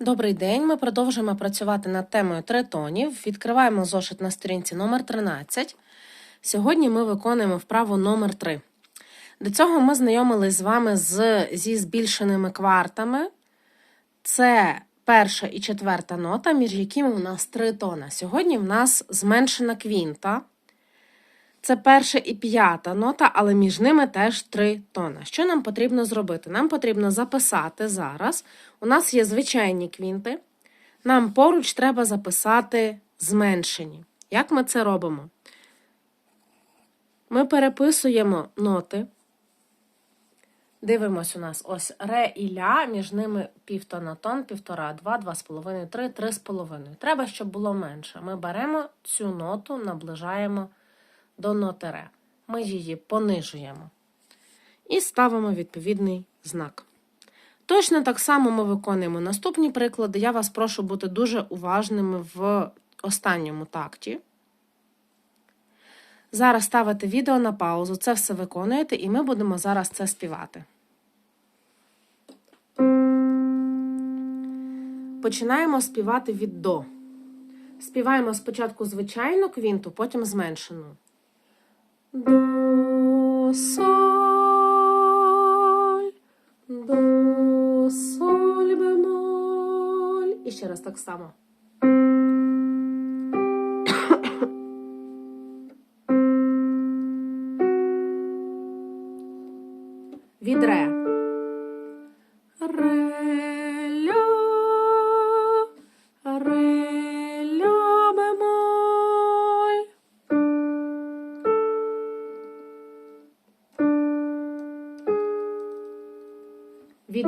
Добрий день. Ми продовжуємо працювати над темою тритонів. Відкриваємо зошит на сторінці номер 13. Сьогодні ми виконуємо вправу номер 3. До цього ми знайомились з вами з, зі збільшеними квартами. Це перша і четверта нота, між якими у нас три тона. Сьогодні в нас зменшена квінта. Це перша і п'ята нота, але між ними теж три тона. Що нам потрібно зробити? Нам потрібно записати зараз. У нас є звичайні квінти. Нам поруч треба записати зменшені. Як ми це робимо? Ми переписуємо ноти. Дивимось у нас ось ре і ля, між ними півтона тон, півтора, два, два з половиною, три, три з половиною. Треба, щоб було менше. Ми беремо цю ноту, наближаємо до ноти ре. Ми її понижуємо і ставимо відповідний знак. Точно так само ми виконуємо наступні приклади. Я вас прошу бути дуже уважними в останньому такті. Зараз ставите відео на паузу, це все виконуєте, і ми будемо зараз це співати. Починаємо співати від до. Співаємо спочатку звичайну квінту, потім зменшену. Соль, до, соль, бемоль. І ще раз так само. Від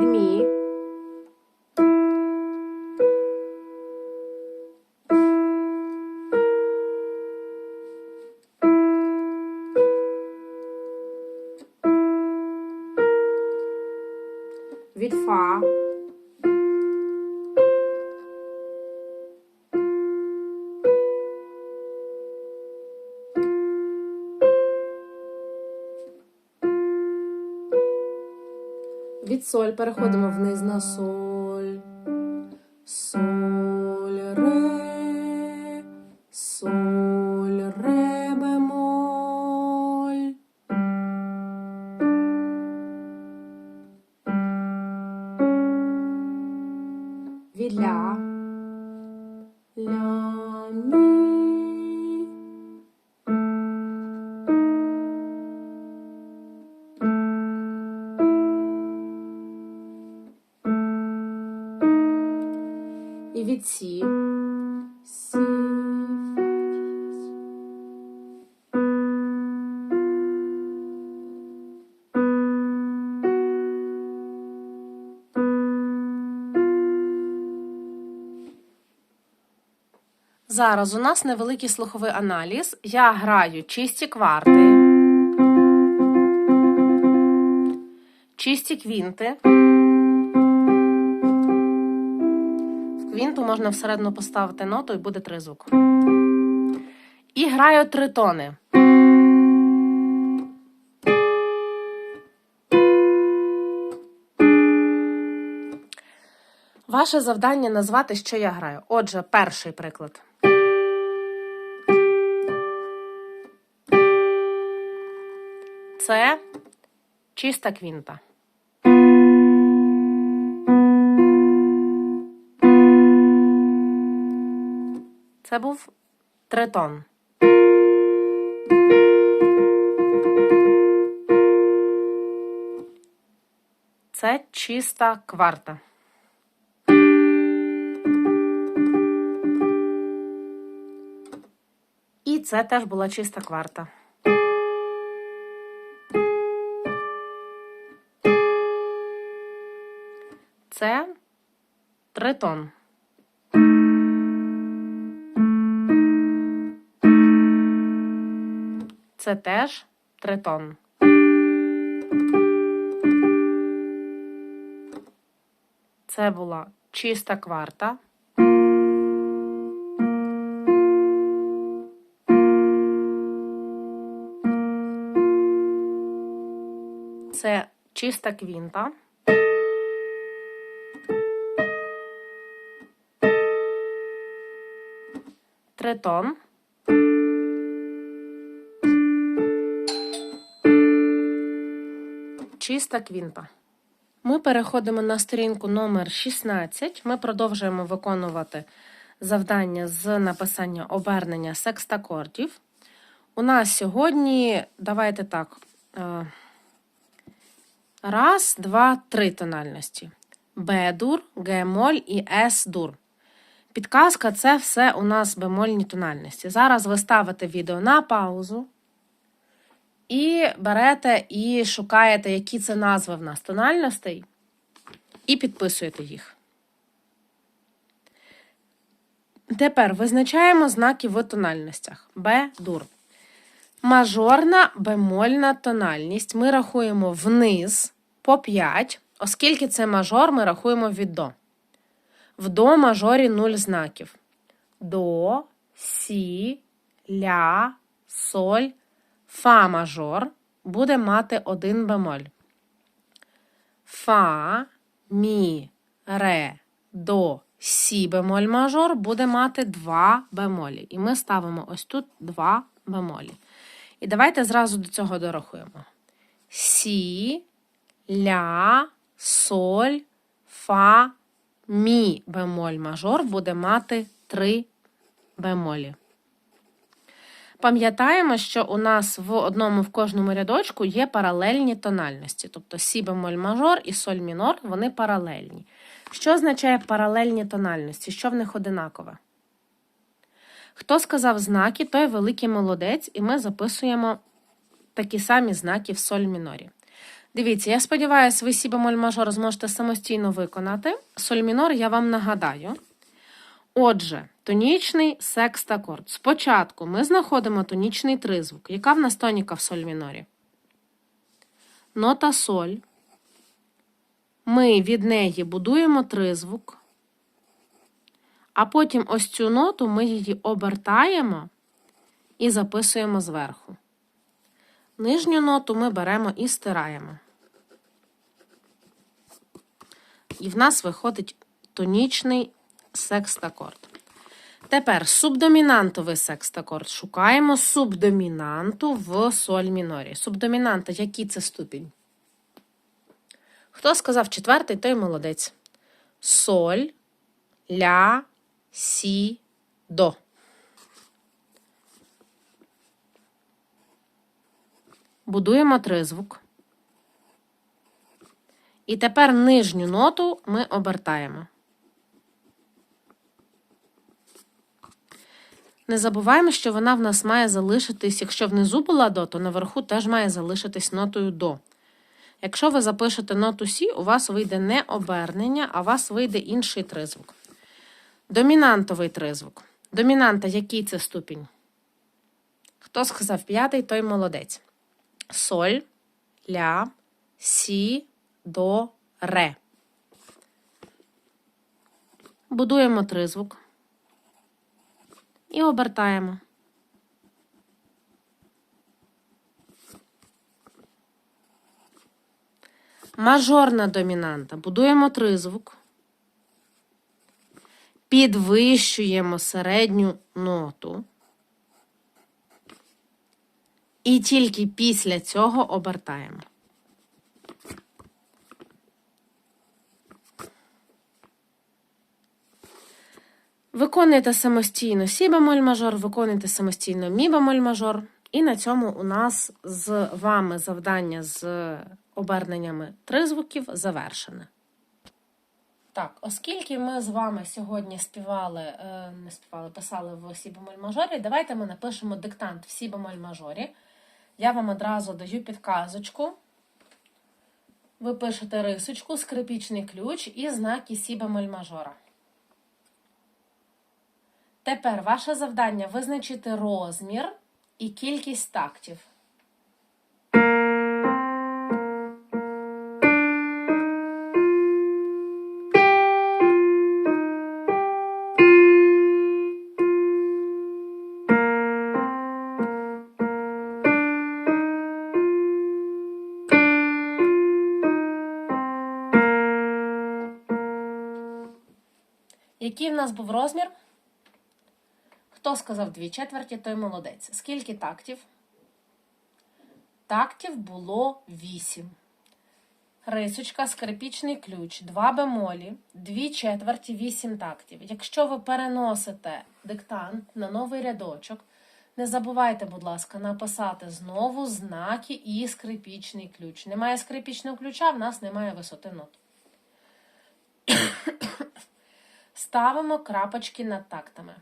Від соль переходимо вниз на соль. Соль, ре, соль, ре, бемоль. Від ля. Ля, І від сі. Сі. Зараз у нас невеликий слуховий аналіз. Я граю чисті кварти, чисті квінти. Квінту можна всередину поставити ноту і буде тризвук. І граю три тони. Ваше завдання назвати, що я граю. Отже, перший приклад. Це чиста квінта. Це був тритон. Це чиста кварта. І це теж була чиста кварта. Це тритон. Це теж тритон. Це була чиста кварта. Це чиста квінта. Тритон. Чиста квінта. Ми переходимо на сторінку номер 16. Ми продовжуємо виконувати завдання з написання обернення секстакордів. У нас сьогодні, давайте так. е, Раз, два, три тональності. Б-дур, Г-моль і С-дур. Підказка це все у нас бемольні тональності. Зараз ви ставите відео на паузу і берете і шукаєте, які це назви в нас тональностей, і підписуєте їх. Тепер визначаємо знаки в тональностях. Б-дур. Мажорна бемольна тональність. Ми рахуємо вниз по 5, оскільки це мажор, ми рахуємо від до. В до мажорі 0 знаків. До, сі, ля, соль, фа мажор буде мати один бемоль. Фа, мі, ре, до, сі бемоль мажор буде мати два бемолі. І ми ставимо ось тут два бемолі. І давайте зразу до цього дорахуємо. Сі, ля, соль, фа, мі бемоль мажор буде мати три бемолі. Пам'ятаємо, що у нас в одному в кожному рядочку є паралельні тональності. Тобто сі бемоль мажор і соль мінор вони паралельні. Що означає паралельні тональності? Що в них одинакове? Хто сказав знаки, той великий молодець, і ми записуємо такі самі знаки в соль мінорі. Дивіться, я сподіваюся, ви сі бемоль мажор зможете самостійно виконати. Соль мінор я вам нагадаю. Отже, тонічний секстакорд. Спочатку ми знаходимо тонічний тризвук. Яка в нас тоніка в соль мінорі? Нота соль. Ми від неї будуємо тризвук. А потім ось цю ноту ми її обертаємо і записуємо зверху. Нижню ноту ми беремо і стираємо. І в нас виходить тонічний секстакорд. Тепер субдомінантовий секстакорд. Шукаємо субдомінанту в соль мінорі. Субдомінанта, який це ступінь? Хто сказав четвертий, той молодець. Соль, ля, сі, до. Будуємо тризвук. І тепер нижню ноту ми обертаємо. Не забуваємо, що вона в нас має залишитись, якщо внизу була до, то наверху теж має залишитись нотою до. Якщо ви запишете ноту Сі, у вас вийде не обернення, а у вас вийде інший тризвук. Домінантовий тризвук. Домінанта, який це ступінь? Хто сказав п'ятий, той молодець. Соль, ля, сі, до, ре. Будуємо тризвук і обертаємо. Мажорна домінанта. Будуємо тризвук. Підвищуємо середню ноту. І тільки після цього обертаємо. Виконуєте самостійно сі бемоль мажор, виконуєте самостійно мі бемоль мажор. І на цьому у нас з вами завдання з оберненнями тризвуків завершене. Так, оскільки ми з вами сьогодні співали, е, не співали, писали в сі бемоль мажорі, давайте ми напишемо диктант в сі бемоль мажорі. Я вам одразу даю підказочку. Ви пишете рисочку, скрипічний ключ і знаки сі бемоль мажора. Тепер ваше завдання визначити розмір і кількість тактів. Який в нас був розмір? Хто сказав дві четверті, той молодець. Скільки тактів? Тактів було вісім. Рисочка, скрипічний ключ, два бемолі, дві четверті, вісім тактів. Якщо ви переносите диктант на новий рядочок, не забувайте, будь ласка, написати знову знаки і скрипічний ключ. Немає скрипічного ключа, в нас немає висоти нот. Ставимо крапочки над тактами.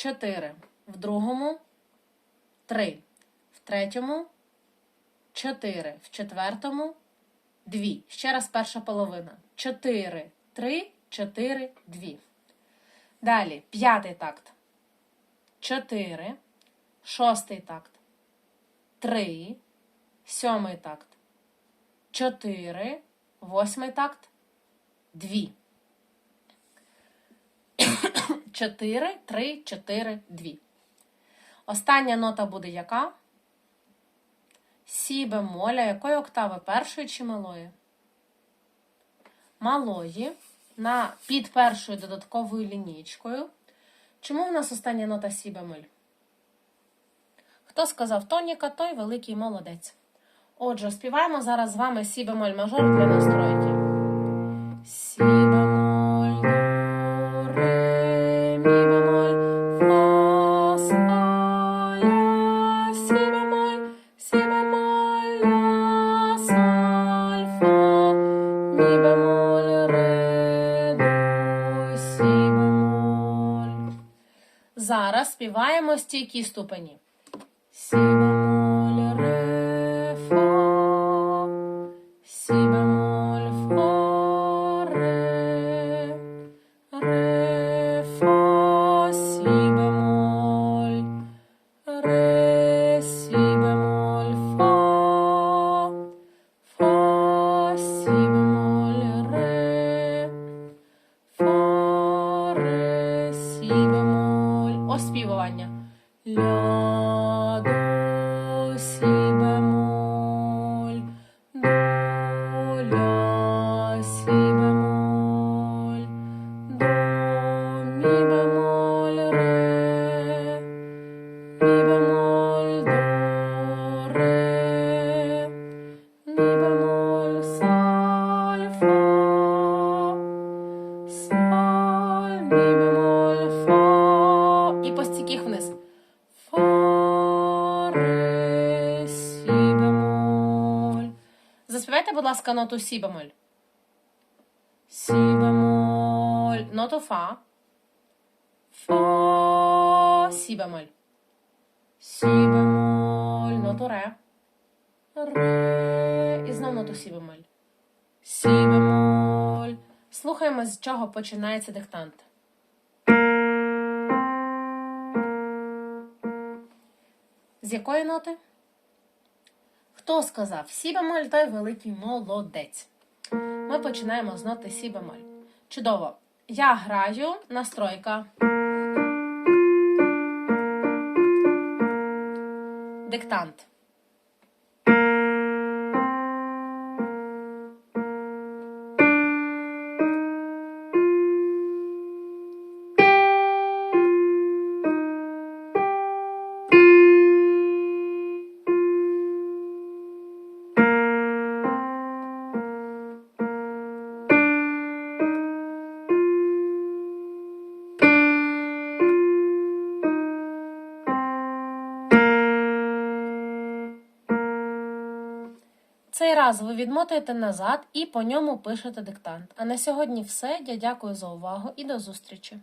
4, в другому 3, в третьому 4, в четвертому 2. Ще раз перша половина. 4, 3, 4, 2. Далі п'ятий такт. 4, шостий такт. 3, сьомий такт. 4, восьмий такт. 2. 4, 3, 4, 2. Остання нота буде яка? Сі бемоля. Якої октави? Першої чи малої? Малої. На, під першою додатковою лінійкою. Чому в нас остання нота сі бемоль? Хто сказав тоніка, той великий молодець. Отже, співаємо зараз з вами сі бемоль мажор для настройки. Сі бемоль, співаємо стійкі ступені. Ля, Заспівайте, будь ласка, ноту сі бемоль. Сі бемоль. Ноту фа. Фа, сі бемоль. Сі бемоль. Ноту ре. Ре. І знов ноту сі бемоль. Сі бемоль. Слухаємо, з чого починається диктант. З якої ноти? Хто сказав сі бемоль, той великий молодець. Ми починаємо з ноти сі бемоль. Чудово. Я граю настройка. Диктант. Раз ви відмотуєте назад і по ньому пишете диктант. А на сьогодні все. Я дякую за увагу і до зустрічі!